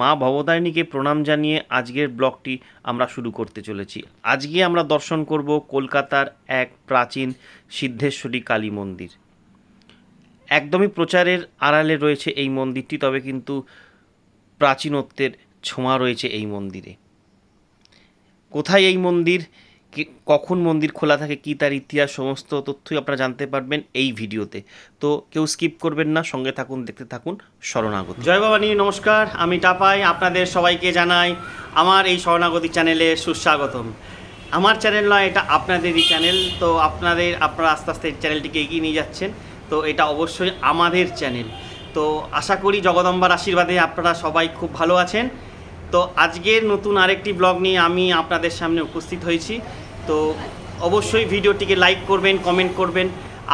মা ভবতারিণীকে প্রণাম জানিয়ে আজকের ব্লগটি আমরা শুরু করতে চলেছি। আজকে আমরা দর্শন করব কলকাতার এক প্রাচীন সিদ্ধেশ্বরী কালী মন্দির। একদমই প্রচারের আড়ালে রয়েছে এই মন্দিরটি, তবে কিন্তু প্রাচীনত্বের ছোঁয়া রয়েছে এই মন্দিরে। কোথায় এই মন্দির? কখন মন্দির খোলা থাকে, কী তার ইতিহাস, সমস্ত তথ্যই আপনারা জানতে পারবেন এই ভিডিওতে। তো কেউ স্কিপ করবেন না, সঙ্গে থাকুন, দেখতে থাকুন, শরণাগতি। জয় বাবানী নমস্কার, আমি টাপাই, আপনাদের সবাইকে জানাই আমার এই শরণাগতি চ্যানেলে সুস্বাগতম। আমার চ্যানেল নয়, এটা আপনাদেরই চ্যানেল, তো আপনাদের, আপনারা আস্তে আস্তে এই চ্যানেলটিকে এগিয়ে নিয়ে যাচ্ছেন, তো এটা অবশ্যই আমাদের চ্যানেল। তো আশা করি জগদম্বার আশীর্বাদে আপনারা সবাই খুব ভালো আছেন। তো আজকের নতুন আরেকটি ব্লগ নিয়ে আমি আপনাদের সামনে উপস্থিত হয়েছি। তো অবশ্যই ভিডিওটিকে লাইক করবেন কমেন্ট করবেন।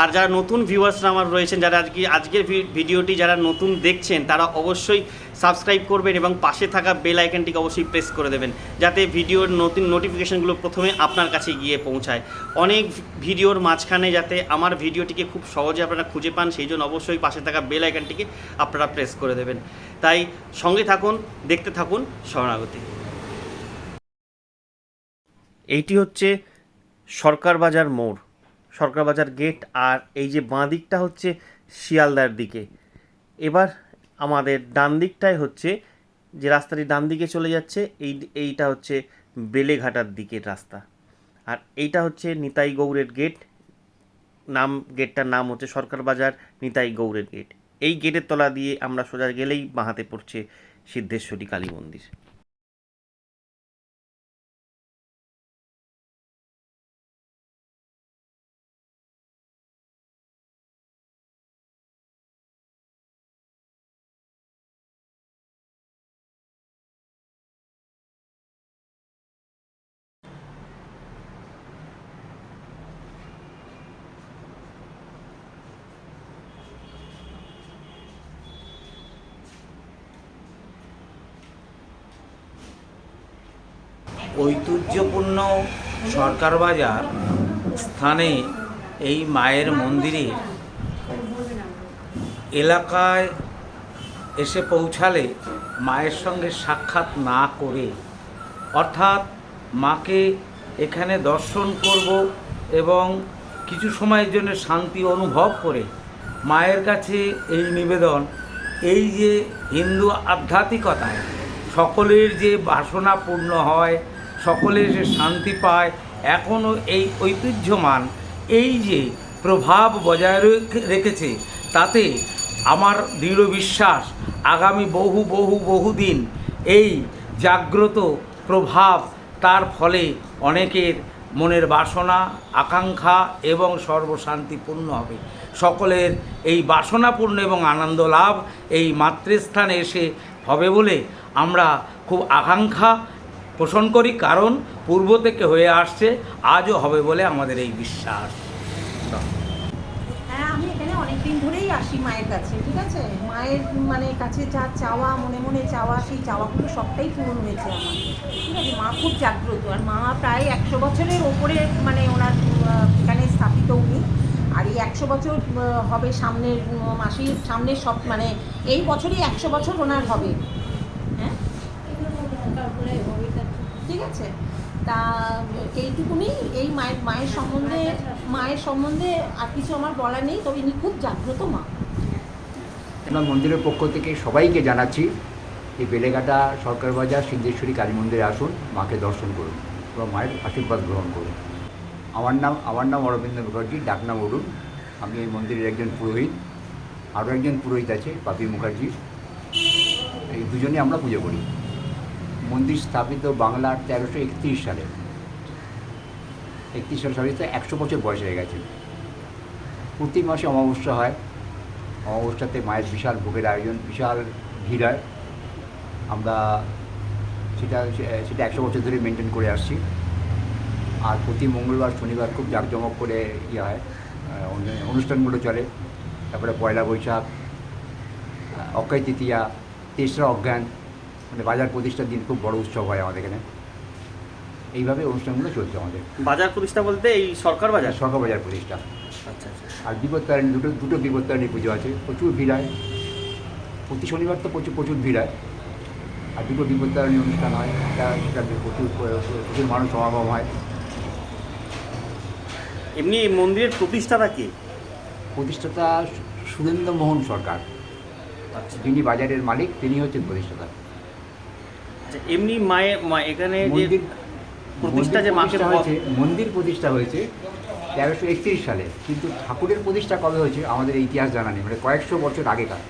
আর যারা নতুন ভিউয়ার্সরা আমার রয়েছেন, যারা আজকে, আজকের ভিডিওটি যারা নতুন দেখছেন, তারা অবশ্যই সাবস্ক্রাইব করবেন এবং পাশে থাকা বেল আইকনটিকে অবশ্যই প্রেস করে দেবেন, যাতে ভিডিওর নতুন নোটিফিকেশনগুলো প্রথমে আপনার কাছে গিয়ে পৌঁছায়। অনেক ভিডিওর মাঝখানে যাতে আমার ভিডিওটিকে খুব সহজে আপনারা খুঁজে পান, সেই জন্য অবশ্যই পাশে থাকা বেল আইকনটিকে আপনারা প্রেস করে দেবেন। তাই সঙ্গে থাকুন, দেখতে থাকুন, শরণাগতি। এইটি হচ্ছে সরকার বাজার মোড়, সরকার বাজার গেট, আর এই যে বাঁ দিকটা হচ্ছে শিয়ালদার দিকে। এবার আমাদের ডান দিকটাই হচ্ছে যে রাস্তাটি ডান দিকে চলে যাচ্ছে, এই এইটা হচ্ছে বেলেঘাটার দিকের রাস্তা। আর এইটা হচ্ছে নিতাই গৌড়ের গেট, নাম, গেটটার নাম হচ্ছে সরকার বাজার নিতাই গৌড়ের গেট। এই গেটের তলা দিয়ে আমরা সোজা গেলেই বাঁহাতে পড়ছে সিদ্ধেশ্বরী কালী মন্দির। ঐতিহ্যপূর্ণ সরকার বাজার স্থানে এই মায়ের মন্দিরে এলাকায় এসে পৌঁছালে মায়ের সঙ্গে সাক্ষাৎ না করে। অর্থাৎ মাকে এখানে দর্শন করব এবং কিছু সময়ের জন্য শান্তি অনুভব করে মায়ের কাছে এই নিবেদন। এই যে হিন্দু আধ্যাত্মিকতায় সকলের যে বাসনা পূর্ণ হয় সকলের যে শান্তি পায়, এখনও এই ঐতিহ্যমান। এই যে প্রভাব বজায় রেখে- রেখেছে, তাতে আমার দৃঢ় বিশ্বাস, আগামী বহু বহু বহুদিন এই জাগ্রত প্রভাব তার ফলে অনেকের মনের বাসনা, আকাঙ্ক্ষা এবং সর্বশান্তিপূর্ণ হবে। সকলের এই বাসনাপূর্ণ এবং আনন্দ লাভ এই মাতৃস্থানে এসে হবে বলে আমরা খুব আকাঙ্ক্ষা পোষণ করি, কারণ পূর্ব থেকে হয়ে আসছে, আজও হবে বলে আমাদের এই বিশ্বাস। হ্যাঁ আমি এখানে অনেকদিন ধরেই আসি মায়ের কাছে, ঠিক আছে? মায়ের মানে কাছে যা চাওয়া, মনে মনে চাওয়া, সেই চাওয়াগুলো সবটাই পূরণ হয়েছে আমার। ঠিক আছে? মা খুব জাগ্রত, আর মা প্রায় একশো বছরের ওপরে মানে ওনার এখানে স্থাপিত উনি। আর এই একশো বছর হবে সামনের মাসের সামনের সব মানে এই বছরই একশো বছর ওনার হবে। হ্যাঁ? ঠিক আছে? তা, এইটুকুনি এই মায়ের মায়ের সম্বন্ধে মায়ের সম্বন্ধে আর কিছু আমার বলার নেই, তবে ইনি খুব জাগ্রত মা। আমরা মন্দিরের পক্ষ থেকে সবাইকে জানাচ্ছি, এই বেলেঘাটা সরকার বাজার সিদ্ধেশ্বরী কালী মন্দিরে আসুন, মাকে দর্শন করুন এবং মায়ের আশীর্বাদ গ্রহণ করুন। আমার নাম আমার নাম অরবিন্দ মুখার্জি ডাকনাম অরুণ। আমি এই মন্দিরের একজন পুরোহিত, আরও একজন পুরোহিত আছে, পাপি মুখার্জি। এই দুজনে আমরা পুজো করি। মন্দির স্থাপিত বাংলার তেরোশো একত্রিশ সালে। একত্রিশ সাল সালে একশো বছর বয়স হয়ে গেছে। প্রতি মাসে অমাবস্যা হয়। অমাবস্যাতে মায়ের বিশাল ভোগের আয়োজন, বিশাল ভিড় হয়। আমরা সেটা সেটা একশো বছর ধরে মেনটেন করে আসছি। আর প্রতি মঙ্গলবার, শনিবার খুব জাঁকজমক করে ইয়ে হয়। অনুষ্ঠানগুলো চলে। তারপরে পয়লা বৈশাখ অক্ষয় তৃতীয়া, তেসরা অজ্ঞান বাজার প্রতিষ্ঠার দিন খুব বড় উৎসব হয় আমাদের এখানে। এইভাবে অনুষ্ঠানগুলো চলছে আমাদের। বাজার প্রতিষ্ঠা বলতে এই সরকার বাজার? সরকার বাজার প্রতিষ্ঠা। আচ্ছা আচ্ছা। আর বিপত্তারিণী দুটো দুটো বিপত্তারিণী পুজো আছে প্রচুর ভিড় হয়। প্রতি শনিবার তো প্রচুর প্রচুর ভিড় হয়। আর দুটো বিপত্তারণী অনুষ্ঠান হয় একটা সেটাতে প্রচুর প্রচুর মানুষ সমাগম হয়। এমনি মন্দিরের প্রতিষ্ঠাতা কে? প্রতিষ্ঠাতা সুরেন্দ্র মোহন সরকার। আচ্ছা। যিনি বাজারের মালিক তিনি হচ্ছেন প্রতিষ্ঠাতা। আচ্ছা এমনি মায়ের মা এখানে যে মন্দির প্রতিষ্ঠা যে মাকে হয়েছে মন্দির প্রতিষ্ঠা হয়েছে তেরোশো একত্রিশ সালে। কিন্তু ঠাকুরের প্রতিষ্ঠা কবে হয়েছে আমাদের ইতিহাস জানা নেই মানে কয়েকশো বছর আগেকার।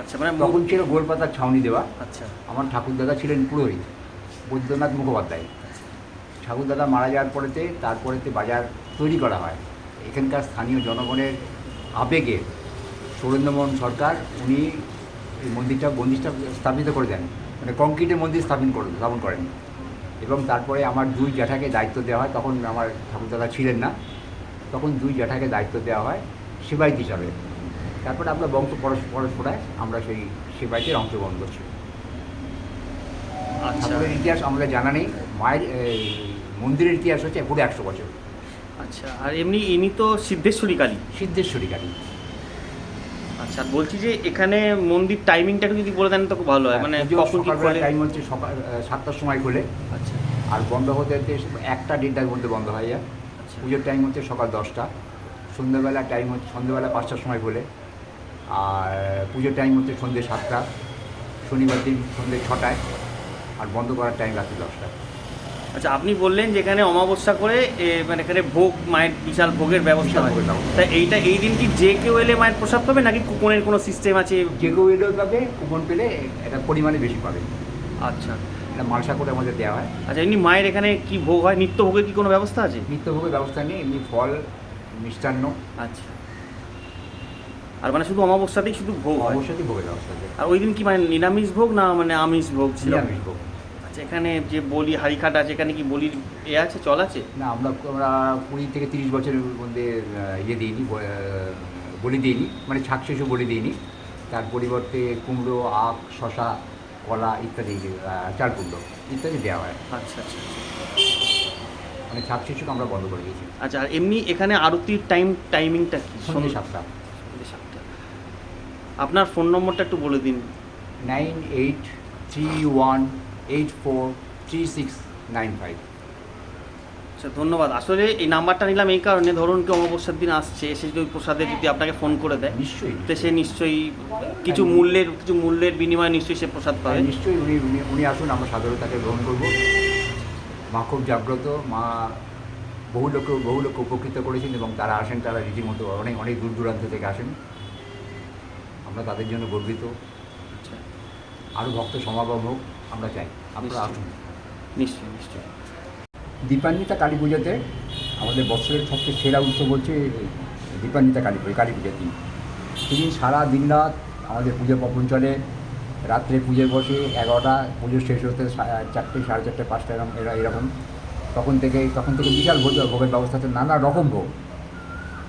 আচ্ছা মানে তখন ছিল গোলপাতার ছাউনি দেওয়া। আচ্ছা। আমার ঠাকুরদাদা ছিলেন পুরোহিত বৈদ্যনাথ মুখোপাধ্যায়। ঠাকুরদাদা মারা যাওয়ার পরেতে তারপরেতে বাজার তৈরি করা হয়। এখানকার স্থানীয় জনগণের আবেগে সুরেন্দ্রমোহন সরকার উনি এই মন্দিরটা মন্দিরটা স্থাপিত করে দেন। মানে কংক্রিটের মন্দির স্থাপন করে স্থাপন করেন এবং তারপরে আমার দুই জ্যাঠাকে দায়িত্ব দেওয়া হয় তখন আমার ঠাকুরদাদা ছিলেন না তখন দুই জ্যাঠাকে দায়িত্ব দেওয়া হয় সেবায়িত হিসাবে। তারপরে আমরা বংশ পরস্পরায় আমরা সেই সেবাইতে অংশগ্রহণ করছি। আচ্ছা। ঠাকুরের ইতিহাস আমাদের জানা নেই। মায়ের মন্দিরের ইতিহাস হচ্ছে পুরো একশো বছর। আচ্ছা আর এমনি ইনি তো সিদ্ধেশ্বরী কালী। সিদ্ধেশ্বরী কালী। আচ্ছা বলছি যে এখানে মন্দির টাইমিংটা একটু যদি বলে দেন তো খুব ভালো হয়। মানে কখন কি খোলে? টাইম হচ্ছে সকাল সাতটার সময় খোলে। আচ্ছা। আর বন্ধ হতে হতে একটা দেড়টার মধ্যে বন্ধ হয়ে যায় আচ্ছা। পুজোর টাইম হচ্ছে সকাল দশটা। সন্ধ্যেবেলা টাইম হচ্ছে সন্ধ্যেবেলা পাঁচটার সময় খোলে। আর পুজোর টাইম হচ্ছে সন্ধ্যে সাতটা। শনিবার দিন সন্ধ্যে ছটায়। আর বন্ধ করার টাইম রাত্রি দশটা আচ্ছা আপনি বললেন যে এখানে অমাবস্যা করে মানে এখানে ভোগ মায়ের বিশাল ভোগের ব্যবস্থা হয়। তা এইটা এই দিন কি যে কেউ এলে মায়ের প্রসাদ পাবে নাকি কুপনের কোনো সিস্টেম আছে? যে কেউ এলেও পাবে কুপন পেলে এটা পরিমাণে বেশি পাবে। আচ্ছা। এটা মালসা করে আমাদের দেওয়া হয়। আচ্ছা এমনি মায়ের এখানে কি ভোগ হয়? নিত্য ভোগের কি কোনো ব্যবস্থা আছে? নিত্যভোগের ব্যবস্থা নেই এমনি ফল মিষ্টান্ন। আচ্ছা। আর মানে শুধু অমাবস্যাতেই শুধু ভোগ হয়? অবশ্যই ভোগের ব্যবস্থা আর ওই দিন কি মানে নিরামিষ ভোগ না মানে আমিষ ভোগ ছিল? নিরামিষ ভোগ। আচ্ছা এখানে যে বলি হাড়িখাট আছে এখানে কি বলির এ আছে চল আছে? না আমরা আমরা কুড়ি থেকে তিরিশ বছরের মধ্যে ইয়ে দিইনি বলি দিইনি মানে ছাক শিশু বলি দিইনি। তার পরিবর্তে কুমড়ো আখ শশা কলা ইত্যাদি চাল কুমড়ো ইত্যাদি দেওয়া হয়। আচ্ছা আচ্ছা মানে ছাক শিশুকে আমরা বন্ধ করে দিয়েছি। আচ্ছা আর এমনি এখানে আরতির টাইম টাইমিংটা কি? সন্ধ্যে সাতটা। সন্ধ্যে সাতটা। আপনার ফোন নম্বরটা একটু বলে দিন। Nine eight three one eight four three six nine five আচ্ছা ধন্যবাদ। আসলে এই নাম্বারটা নিলাম এই কারণে। ধরুন কেউ অমাবস্যার দিন আসছে এসে যদি প্রসাদে যদি আপনাকে ফোন করে দেয় নিশ্চয়ই তো সে নিশ্চয়ই। কিছু মূল্যের কিছু মূল্যের বিনিময়ে নিশ্চয়ই সে প্রসাদ পাবে। হ্যাঁ, নিশ্চয়ই উনি উনি উনি আসুন আমরা সাধারণ তাকে গ্রহণ করব। মা খুব জাগ্রত মা বহু লোক বহু লোক উপকৃত করেছেন এবং তারা আসেন তারা রীতিমতো অনেক অনেক দূর দূরান্ত থেকে আসেন। আমরা তাদের জন্য গর্বিত। আচ্ছা। আরও ভক্ত সমাগম হোক। আমরা চাই আপনারা। আসুন। নিশ্চয়ই নিশ্চয়ই। দীপান্বিতা কালী পুজোতে আমাদের বছরের সবচেয়ে সেরা উৎসব হচ্ছে দীপান্বিতা কালী পুজো কালী পুজোর দিন। তিনি সারা দিন রাত আমাদের পুজো পপন চলে। রাত্রে পুজো বসে এগারোটা পুজো শেষ হতে সা- চারটে সাড়ে চারটে পাঁচটা এরকম এরা এরকম। তখন থেকে তখন থেকে বিশাল ভোগ ভোগের ব্যবস্থা আছে নানা রকম ভোগ।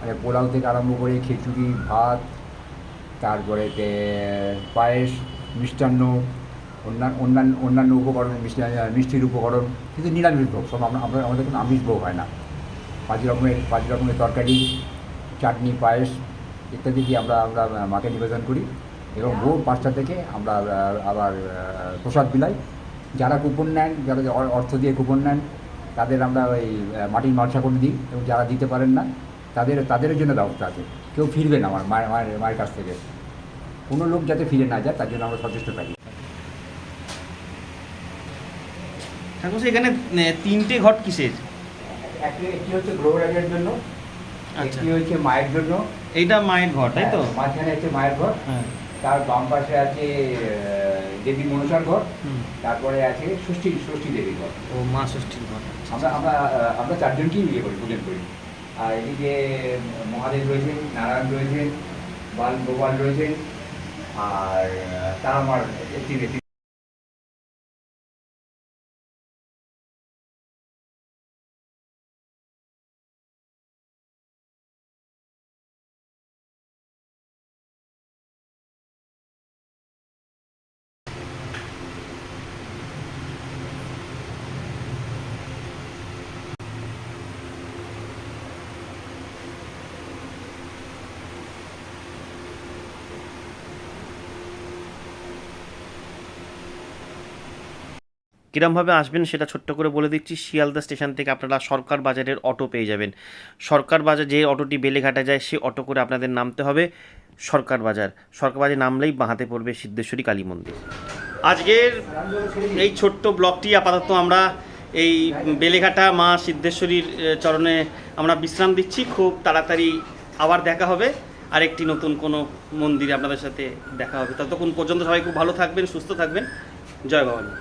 মানে পোলাও থেকে আরম্ভ করে খিচুড়ি ভাত তারপরে পায়েস মিষ্টান্ন অন্যান্য অন্যান্য অন্যান্য উপকরণ, মিষ্টি মিষ্টির উপকরণ, কিন্তু নিরামিষ ভোগ, সব আমরা আমরা, আমাদের কোনো আমিষ ভোগ হয় না। পাঁচ রকমের পাঁচ রকমের তরকারি, চাটনি, পায়েস ইত্যাদি দিয়ে আমরা আমরা মাকে নিবেদন করি এবং ভোর পাঁচটা থেকে আমরা আবার প্রসাদ বিলাই। যারা কুপন নেন, যারা অর্থ দিয়ে কুপন নেন, তাদের আমরা ওই মাটির মালসা করে দিই এবং যারা দিতে পারেন না, তাদের তাদের জন্য ব্যবস্থা আছে। কেউ ফিরবে না আমার, মায়ের মায়ের মায়ের কাছ থেকে। কোনো লোক যাতে ফিরে না যায়, তার জন্য আমরা সচেষ্ট থাকি। ঠাকুর এখানে তিনটে ঘট কিসের? একটি হচ্ছে গ্রহরাজের জন্য আচ্ছা। একটি হচ্ছে মায়ের জন্য। এইটা মায়ের ঘর তাই তো? হ্যাঁ, মাঝখানে আছে মায়ের ঘর হ্যাঁ। তার বাম পাশে আছে দেবী মনসার ঘর তারপরে আছে ষষ্ঠী ষষ্ঠী দেবীর ঘর ও মা ষষ্ঠীর ঘর আমরা আমরা আমরা চারজনকেই বিয়ে করি পূজন করি। আর এদিকে মহাদেব রয়েছেন নারায়ণ রয়েছেন বাল গোপাল রয়েছেন আর তার আমার কীরমভাবে আসবেন সেটা ছোট্ট করে বলে দিচ্ছি। শিয়ালদা স্টেশন থেকে আপনারা সরকার বাজারের অটো পেয়ে যাবেন। সরকার বাজার যে অটোটি বেলেঘাটা যায়, সে অটো করে আপনাদের নামতে হবে সরকার বাজার। সরকার বাজার নামলেই বাঁহাতে পড়বে সিদ্ধেশ্বরী কালী মন্দির। আজকের এই ছোট্ট ব্লগটি আপাতত আমরা এই বেলেঘাটা মা সিদ্ধেশ্বরীর চরণে আমরা বিশ্রাম দিচ্ছি। খুব তাড়াতাড়ি আবার দেখা হবে। আরেকটি নতুন কোনো মন্দিরে আপনাদের সাথে দেখা হবে। ততক্ষণ পর্যন্ত সবাই খুব ভালো থাকবেন, সুস্থ থাকবেন। জয় ভবানী।